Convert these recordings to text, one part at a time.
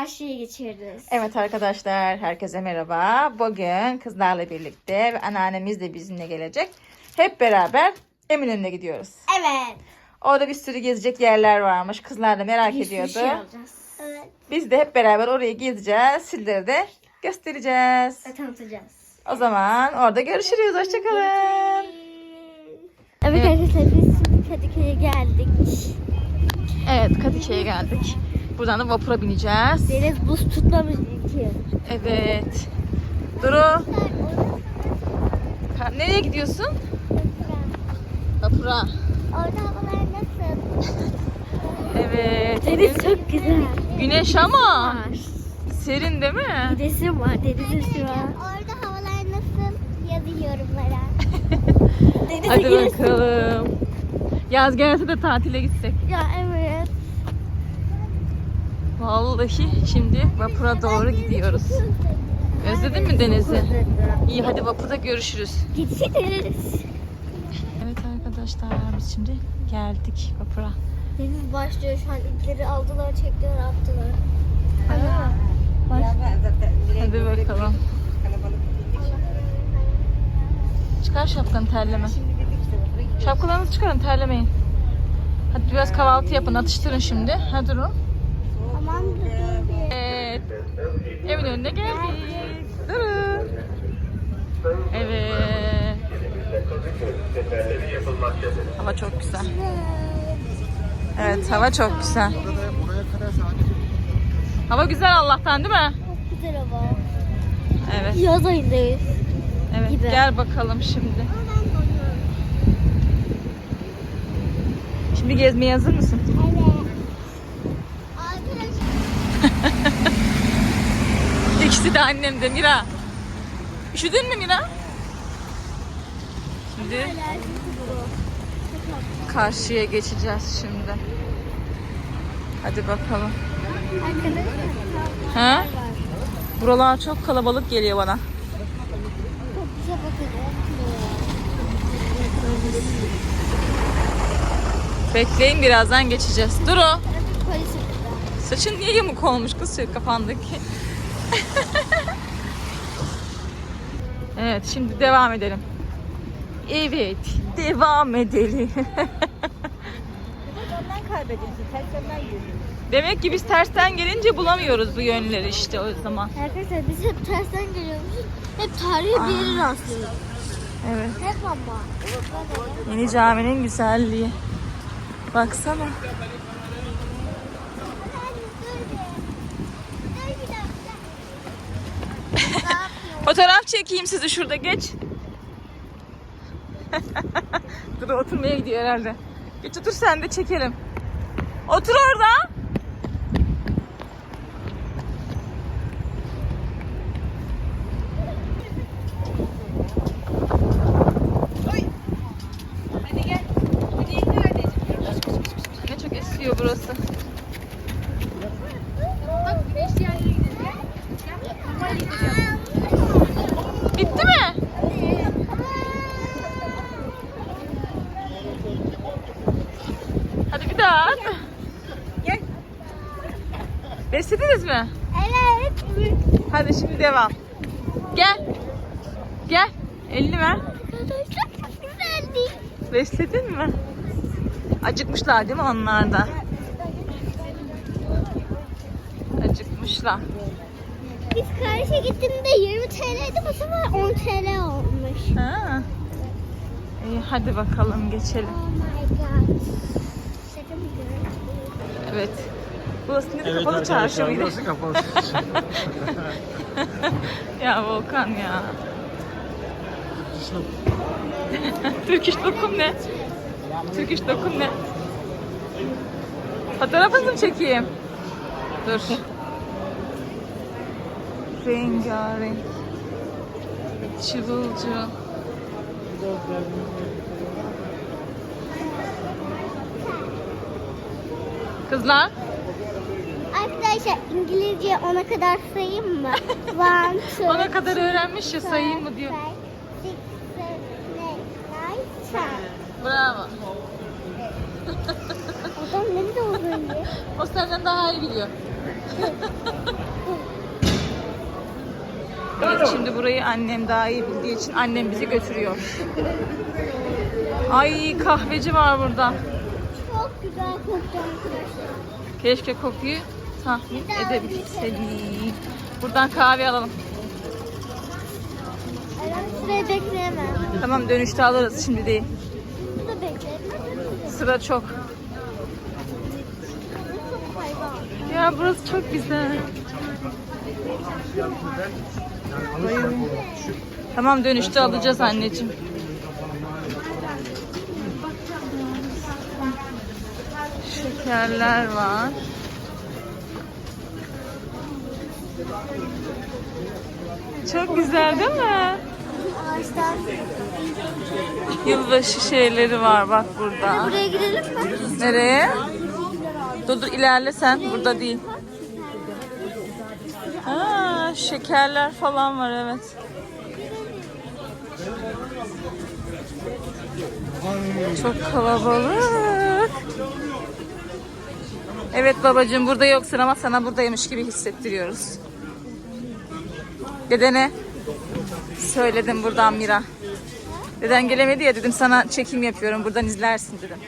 karşıya geçiyoruz. Evet arkadaşlar, herkese merhaba. Bugün kızlarla birlikte ve anneannemiz de bizimle gelecek. Hep beraber Eminönü'ne gidiyoruz. Evet. Orada bir sürü gezecek yerler varmış. Kızlar da merak Bir ediyordu. şey alacağız. Evet. Biz de hep beraber oraya gezeceğiz. Sizlere de göstereceğiz. Ve tanıtacağız. O zaman orada görüşürüz. Hoşçakalın. Evet, Evet. arkadaşlar biz şimdi Kadıköy'e geldik. Evet, Kadıköy'e geldik. Buradan da vapura bineceğiz. Deniz buz tutmamış ki. Evet. Duru. Ha, Nereye gidiyorsun? Vapura. Orada havalar nasıl? Evet. Deniz çok güzel. Güneş ama serin değil mi? Denizim var, denizim şu an. Orada havalar nasıl? Yazın yorumlara. Denize Hadi bakalım. Yaz gelse de tatile gitsek. Ya evet. Vallahi şimdi vapura doğru gidiyoruz. Özledin mi denizi? İyi hadi vapurda görüşürüz. Gideceğiz. Evet arkadaşlar biz şimdi geldik vapura. Deniz başlıyor şu an ipleri aldılar, çektiler, attılar. Hadi bakalım. Çıkar şapkanı terleme. Şapkalarınızı çıkarın terlemeyin. Hadi biraz kahvaltı yapın atıştırın şimdi. Hadi durun. Evet. Evin önüne geldik. Durun. Evet. Hava çok güzel. Evet hava çok güzel. Hava güzel Allah'tan değil mi? Çok güzel hava. Evet. Yaz ayındayız. Evet. Gibi. Gel bakalım şimdi. Şimdi gezmeye hazır mısın? İkisi de annem de Mira. Üşüdün mü Mira? Şimdi karşıya geçeceğiz şimdi. Hadi bakalım. Ha? Buralar çok kalabalık geliyor bana. Bekleyin birazdan geçeceğiz. Dur o. Trafik polisi burada. Saçın niye yamuk olmuş kız senin kafandaki? evet şimdi devam edelim. Evet devam edelim. Ondan kaybediyorsun. Tersinden yürüyorsun. Demek ki biz tersten gelince bulamıyoruz bu yönleri işte o zaman. Arkadaşlar biz hep tersten geliyormuşuz. Hep tarihi bir yere rastlıyoruz. Evet. Hep ama. Yeni caminin güzelliği. Baksana. Fotoğraf çekeyim sizi şurada geç. Dur oturmaya gidiyor herhalde. Geç otur sen de çekelim. Otur orada. Hadi gel. Hadi indir anneciğim. Ne çok esiyor burası. Bak güneşli yerlere gidelim. Bitti mi? Hadi bir daha at. Gel. Beslediniz mi? Evet. Hadi şimdi devam. Gel. Gel. Elini ver. Arkadaşlar çok güzeldi. Besledin mi? Acıkmışlar değil mi onlar da? Acıkmışlar. Biz karşıya gittiğimde 20 TL'ydi bu sefer 10 TL olmuş. Ha. İyi hadi bakalım geçelim. Oh my god. Şaka mı diyorum? Evet. Burası ne Evet kapalı çarşı mıydı? burası kapalı. ya Volkan ya. Türk iş dokum ne? Türk iş dokum ne? Fotoğrafınızı mı çekeyim? Dur. Rengarenk. Çıvılcı. Kızlar. Arkadaşlar İngilizce ona kadar sayayım mı? One, two, Ona kadar öğrenmiş ya sayayım mı diyor. five, six, seven, eight, nine, ten. Bravo. Adam nerede olduğunu O senden daha iyi biliyor. Evet, şimdi burayı annem daha iyi bildiği için annem bizi götürüyor. Ay kahveci var burada. Çok güzel koktu arkadaşlar. Keşke kokuyu tahmin edebilseydik. Buradan kahve alalım. Ben sırayı bekleyemem. Tamam dönüşte alırız şimdi değil. Burada. Sıra çok. Ya burası çok güzel. Tamam dönüşte alacağız anneciğim. Şekerler var. Çok güzel değil mi? Ağaçtan. Yılbaşı şeyleri var bak burada. Buraya gidelim mi? Nereye? Dur dur ilerle sen. Burada değil. Aa, şekerler falan var evet. Çok kalabalık. Evet babacığım burada yoksun ama sana buradaymış gibi hissettiriyoruz. Dedene söyledim buradan Mira. Deden gelemedi ya dedim sana çekim yapıyorum buradan izlersin dedim.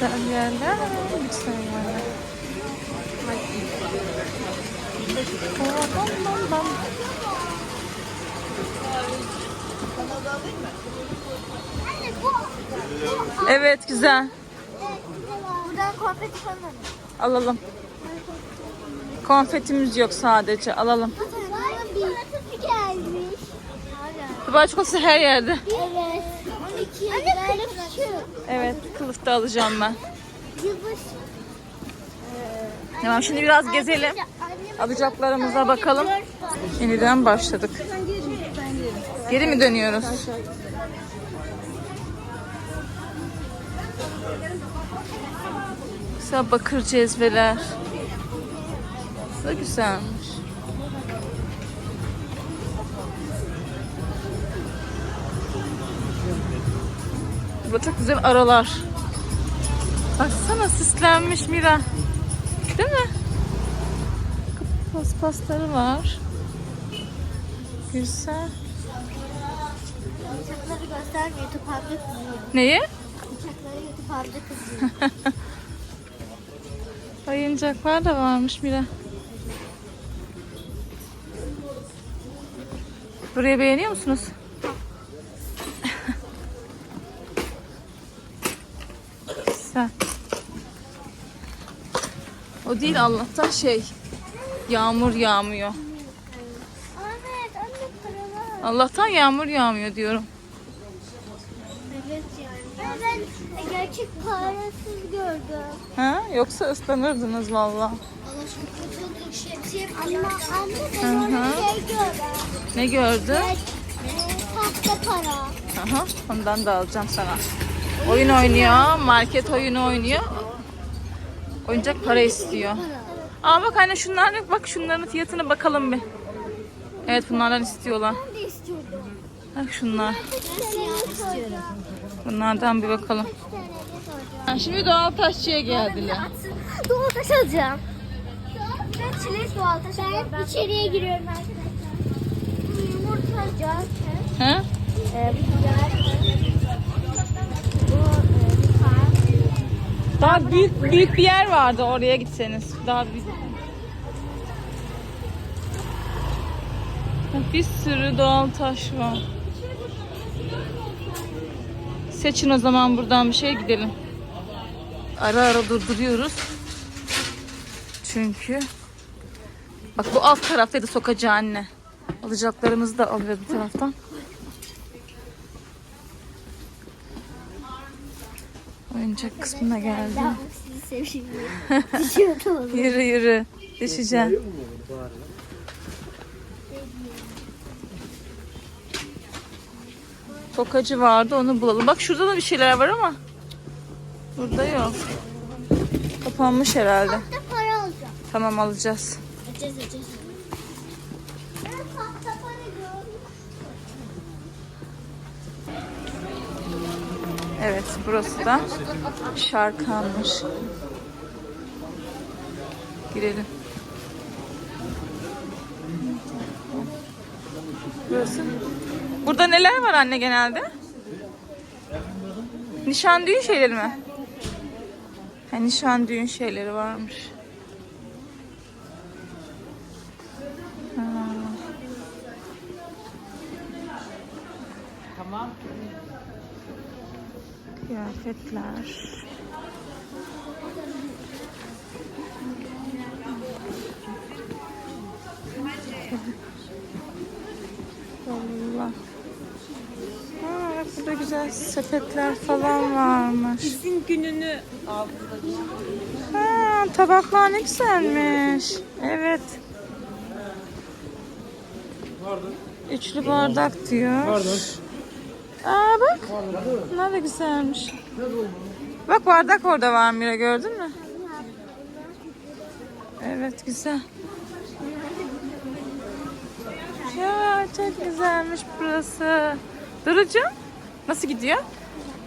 Güzel yerler, güzel yerler. Bam, bam, bam. Anne bu. bu Evet güzel. Buradan konfeti falan. Alalım. Konfetimiz yok sadece. Alalım. Dubai çikolatası her yerde. Evet. 12. Anne. Evet kılıf da alacağım ben. Tamam şimdi biraz gezelim. Alacaklarımıza bakalım. Yeniden başladık. Geri mi dönüyoruz? Güzel bakır cezveler. Da güzelmiş. Burada çok güzel aralar. Baksana süslenmiş Mira. Değil mi? Paspasları var. Güzel. Uçakları göstermiyor. YouTube amca kızıyor. Neyi? Uçakları YouTube amca kızıyor. Oyuncaklar da varmış Mira. Burayı beğeniyor musunuz? Güzel. O değil Allah'tan şey. Yağmur yağmıyor. Allah'tan yağmur yağmıyor diyorum. Evet yani. Ben gerçek parasız gördüm. Ha? Yoksa ıslanırdınız valla. Şemsiye Anne, ben şey gördüm. Ne gördün? Evet. Ee, Tahta para. Aha, ondan da alacağım sana. Oyun oynuyor, market oyunu oynuyor. Oyuncak para istiyor. Aa bak anne şunlar bak şunların fiyatına bakalım bir. Evet bunlardan istiyorlar. Bak şunlar. Bunlardan bir bakalım. Ha, Şimdi doğal taşçıya geldiler. Doğal taş alacağım. Ben çilek doğal taş alacağım. Ben içeriye giriyorum arkadaşlar. Bu Yumurtacı. Ha? Ee, bu güzel. Bu e, bir tane. Daha büyük büyük bir yer vardı oraya gitseniz. Daha büyük. Bir sürü doğal taş var. Seçin o zaman buradan bir şey gidelim. Ara ara durduruyoruz. Çünkü bak bu alt taraftaydı sokacağı anne. Alacaklarımızı da alıyor bu taraftan. Oyuncak kısmına geldim. Yürü yürü. Düşeceğim. Tokacı vardı onu bulalım. Bak şurada da bir şeyler var ama. Burada yok. Kapanmış herhalde. Tahta para alacağım. Tamam alacağız. Para gördüm. Evet burası da Şarkanmış. Girelim. Burası. Burada neler var anne genelde? Nişan düğün şeyleri mi? Ha, nişan düğün şeyleri varmış. Ha. Kıyafetler. Allah. Burada güzel sepetler falan varmış. Sizin gününü. Ha, tabaklar ne güzelmiş. Evet. Üçlü bardak diyor. Aa bak. Bunlar da güzelmiş. Bak bardak orada var Mira gördün mü? Evet güzel. Ya çok güzelmiş burası. Durucuğum nasıl gidiyor?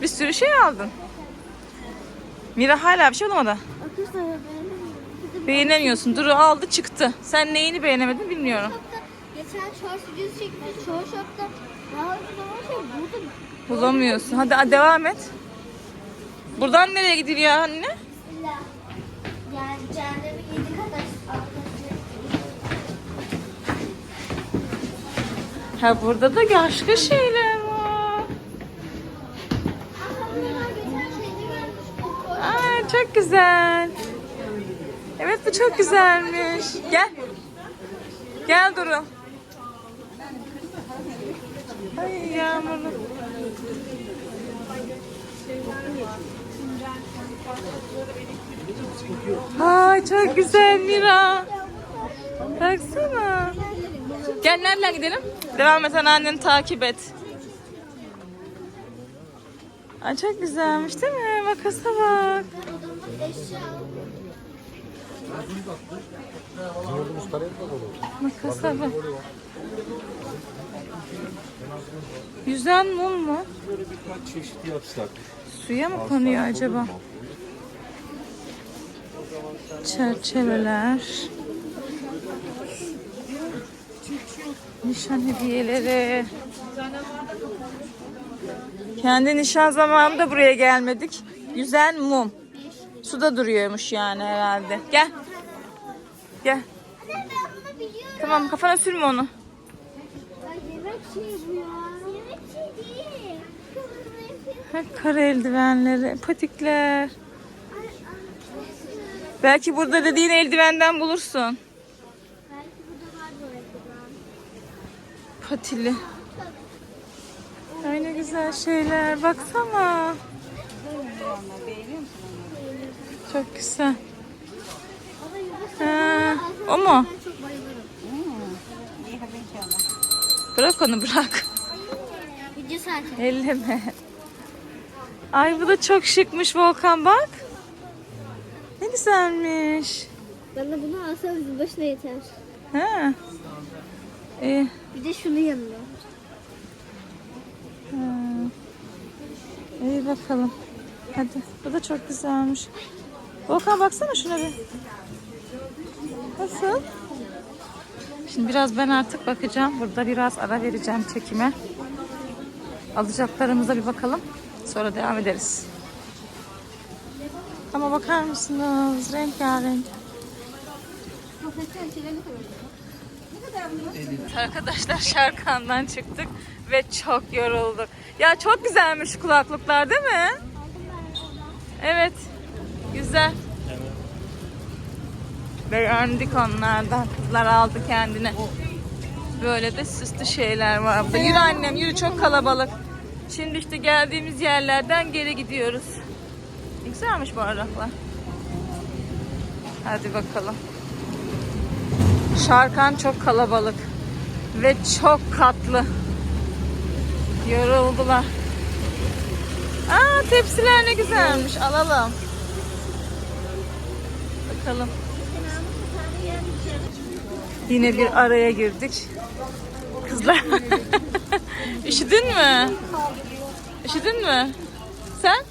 Bir sürü şey aldın. Mira hala bir şey bulamadı. Beğenemiyorsun. Duru aldı çıktı. Sen neyini beğenemedin bilmiyorum. geçen short videosu çekti. Short shop'ta daha önce zaman şey buldum. Bulamıyorsun. Hadi, devam et. Buradan nereye gidiliyor anne? Bismillah. Yani cehennemi yedi kadar arkadaşlar. Ha burada da başka şeyler var. Bunlar geçen şeyde görmüştüm. Aa çok güzel. Evet bu çok güzelmiş. Gel. Gel Duru. Ay yağmurlu. Ay çok güzel Mira. Baksana. Gel nereden gidelim? Devam et anneni takip et. Ay çok güzelmiş değil mi? Makasa bak. Makasa bak. Yüzen mum mu? Böyle birkaç çeşit yapsak. Suya mı konuyor acaba? Çerçeveler. Nişan hediyeleri. Kendi nişan zamanında buraya gelmedik. Yüzen mum. Suda duruyormuş yani herhalde. Gel. Gel. Tamam kafana sürme onu. Hep kara eldivenleri, patikler. Belki burada dediğin eldivenden bulursun. Patili. Ay ne güzel şeyler. Baksana. Çok güzel. Ha, o mu? Ben. Bırak onu bırak. Video saati. Elleme. Ay bu da çok şıkmış Volkan bak. Ne güzelmiş. Bana bunu alsanız başına yeter. Ha. İyi. Bir de şunu yanına. Ha. İyi bakalım. Hadi. Bu da çok güzelmiş. Volkan baksana şuna bir. Nasıl? Şimdi biraz ben artık bakacağım. Burada biraz ara vereceğim çekime. Alacaklarımıza bir bakalım. Sonra devam ederiz. Ama bakar mısınız? Rengarenk. Profesyonel şeyler ne? Arkadaşlar Şarkan'dan çıktık ve çok yorulduk. Ya çok güzelmiş kulaklıklar değil mi? Evet. Güzel. Beğendik onlardan. Kızlar aldı kendine. Böyle de süslü şeyler var burada. Yürü annem yürü çok kalabalık. Şimdi işte geldiğimiz yerlerden geri gidiyoruz. Güzelmiş bu arabaklar. Hadi bakalım. Şarkan çok kalabalık ve çok katlı. Yoruldular. Aa tepsiler ne güzelmiş. Alalım. Bakalım. Yine bir araya girdik. Kızlar. Üşüdün mü? Üşüdün mü? Sen?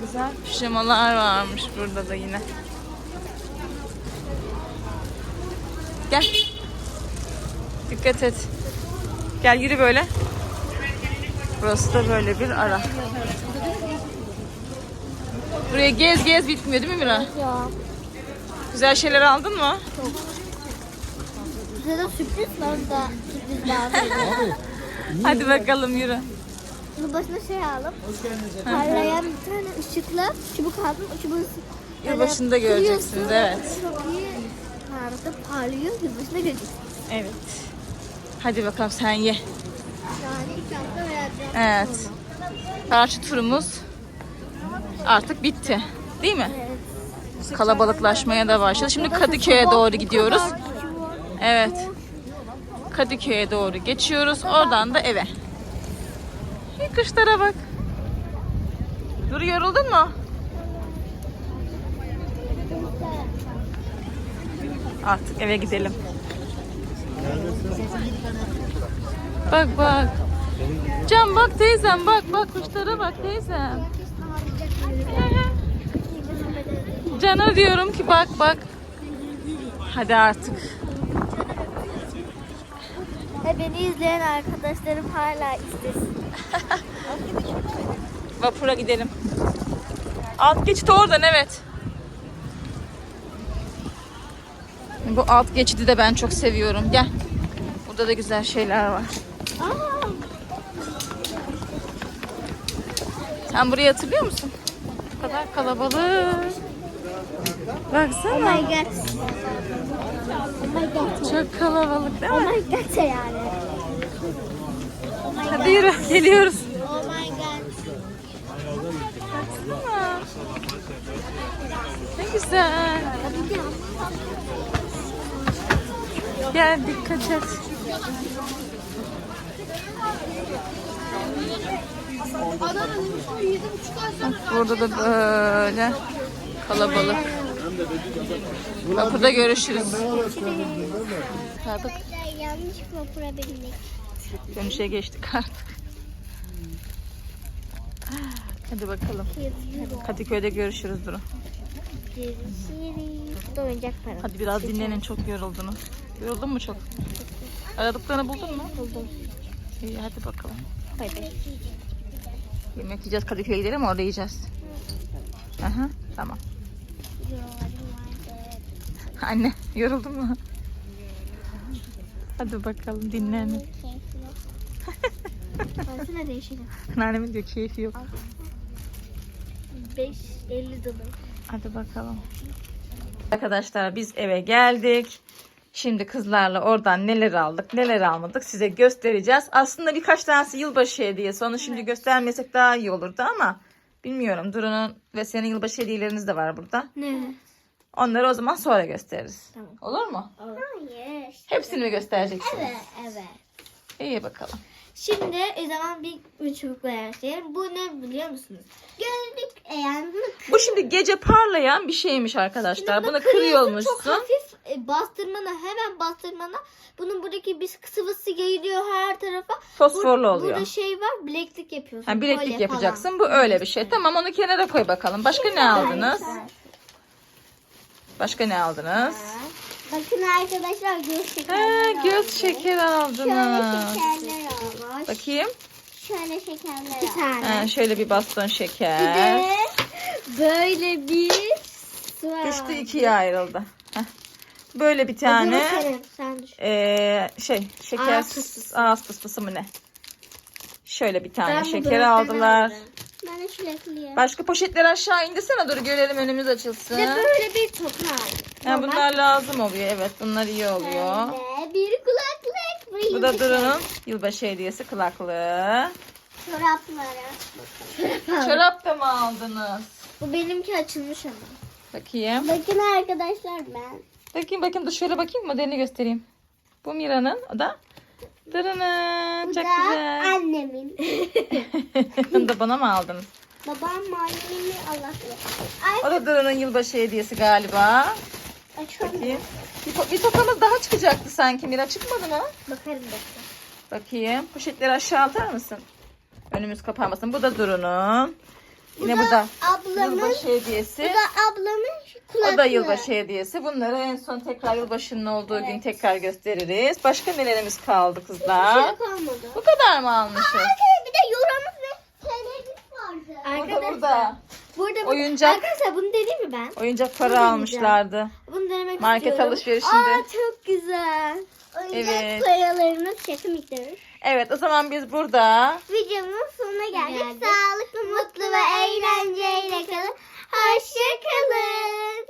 Güzel pijamalar varmış burada da yine. Gel. Dikkat et. Gel yürü böyle. Burası da böyle bir ara. Buraya gez gez bitmiyor değil mi Mira? Ya. Güzel şeyler aldın mı? Bize de sürpriz var da sürpriz lazım. Hadi bakalım yürü. Bunun başına şey alıp parlayan bir tane ışıkla çubuk aldım. O çubuğu Yılbaşında göreceksiniz, evet. Çok iyi parıldı, parlıyor. Yılbaşında göreceksiniz. Evet. Hadi bakalım sen ye. Yani iki hafta vereceğim. Evet. Karşı turumuz artık bitti. Değil mi? Evet. Kalabalıklaşmaya da başladı. Şimdi Kadıköy'e doğru gidiyoruz. Evet. Kadıköy'e doğru geçiyoruz. Oradan da eve. Kışlara bak. Dur yoruldun mu? Artık eve gidelim. Bak bak. Can bak teyzem bak bak kuşlara bak teyzem. Cana diyorum ki bak bak. Hadi artık. Ve beni izleyen arkadaşlarım hala istesin. Vapura gidelim. Alt geçit oradan evet. Bu alt geçidi de ben çok seviyorum. Gel. Burada da güzel şeyler var. Sen burayı hatırlıyor musun? Bu kadar kalabalık. oh Baksana. my god. Oh my god. Çok kalabalık değil Oh mi? my god yani. Oh my Hadi yürü. Geliyoruz. Oh my god. Baksana. Ne güzel. Gel dikkat et. Burada da böyle kalabalık. Kapıda görüşürüz. Arkadaşlar yanlış vapura bindik. dönüşe geçtik artık. Hadi bakalım. Kadıköy'de görüşürüz Duru. Görüşürüz. Hadi biraz dinlenin çok yoruldunuz. Yoruldun mu çok? Aradıklarını buldun mu? Buldum. İyi hadi bakalım. Hadi. Yemek yiyeceğiz Kadıköy'e gidelim orada yiyeceğiz. Aha, tamam. Anne yoruldun mu? Hadi bakalım dinlenin. Parasına değişelim. Anneannemin diyor keyfi yok. 5 50 dolar. Hadi bakalım. Arkadaşlar biz eve geldik. Şimdi kızlarla oradan neler aldık neler almadık size göstereceğiz. Aslında birkaç tanesi yılbaşı hediyesi. Onu şimdi göstermesek daha iyi olurdu ama bilmiyorum. Duru'nun ve senin yılbaşı hediyeleriniz de var burada. Ne? Onları o zaman sonra gösteririz. Tamam. Olur mu? Hayır. Hepsini mi göstereceksiniz? Evet, evet. İyi bakalım. Şimdi o zaman bir çubukla başlayalım. Bu ne biliyor musunuz? Gözlük yani bunu Bu şimdi gece parlayan bir şeymiş arkadaşlar. Bunu kırıyorsun, kırıyormuşsun. Çok hafif e, bastırmana hemen bastırmana bunun buradaki bir sıvısı yayılıyor her tarafa. Fosforlu Bu- oluyor. Burada şey var bileklik yapıyorsun. Ha, bileklik kolye yapacaksın. Bu öyle bir şey. Tamam onu kenara koy bakalım. Başka ne falan. aldınız? Başka ne aldınız? Bakın arkadaşlar göz Ha, şekerleri göz aldım. şeker Şöyle aldınız. şekerler almış. Bakayım. Şöyle şekerler Bir tane. Ha, şöyle bir baston Bir şeker. de böyle bir su. Düştü ikiye ayrıldı. Heh. Böyle bir Öbürü tane senin, Sen düşün. eee, şey şeker Ağız fıstısı. ağız fıstısı mı ne? Şöyle bir tane Ben bu şeker aldılar. aldım. Ben de çilekli. Başka poşetleri aşağı indirsene dur görelim önümüz açılsın. Bir de böyle bir toka aldım. Ha, bunlar lazım oluyor. Evet bunlar iyi oluyor. Ve bir kulaklık. Bu, Bu da. Duru'nun yılbaşı hediyesi kulaklığı. Çorapları. Çorap da mı aldınız? Bu benimki açılmış ama. Bakayım. Bakın arkadaşlar ben. Bakayım bakayım dur şöyle bakayım modelini göstereyım. Bu Mira'nın o da Dırının Bu çok da güzel. annemin. Bunu da bana mı aldınız? Babam annemin Allah bilir. O Ay da Duru'nun yılbaşı hediyesi galiba. Bakayım. Bir, to- bir tokamız daha çıkacaktı sanki. Mira çıkmadı mı? Bakarım bekle. Bakayım. Poşetleri aşağı atar mısın? Önümüz kapanmasın. Bu da Duru'nun. Yine bu da ablamın, yılbaşı hediyesi. bu da ablamın kulaklığı. O da yılbaşı hediyesi. Bunları en son tekrar yılbaşının olduğu gün tekrar gösteririz. Başka nelerimiz kaldı Bir şey kızlar? kalmadı. Bu kadar mı almışız? Arkadaşlar bir de yoramız ve TL'miz vardı. Burada burada. Burada Oyuncak. Arkadaşlar bunu dedim mi ben? Oyuncak para deneyeceğim. almışlardı. Bunu denemek Market istiyorum. alışverişinde. Aa çok güzel. Oyuncak Evet. paralarımız şaka miktarı. Evet o zaman biz burada Videomun sonuna geldik. Sağlıklı, mutlu ve eğlenceyle kalın. Hoşça kalın.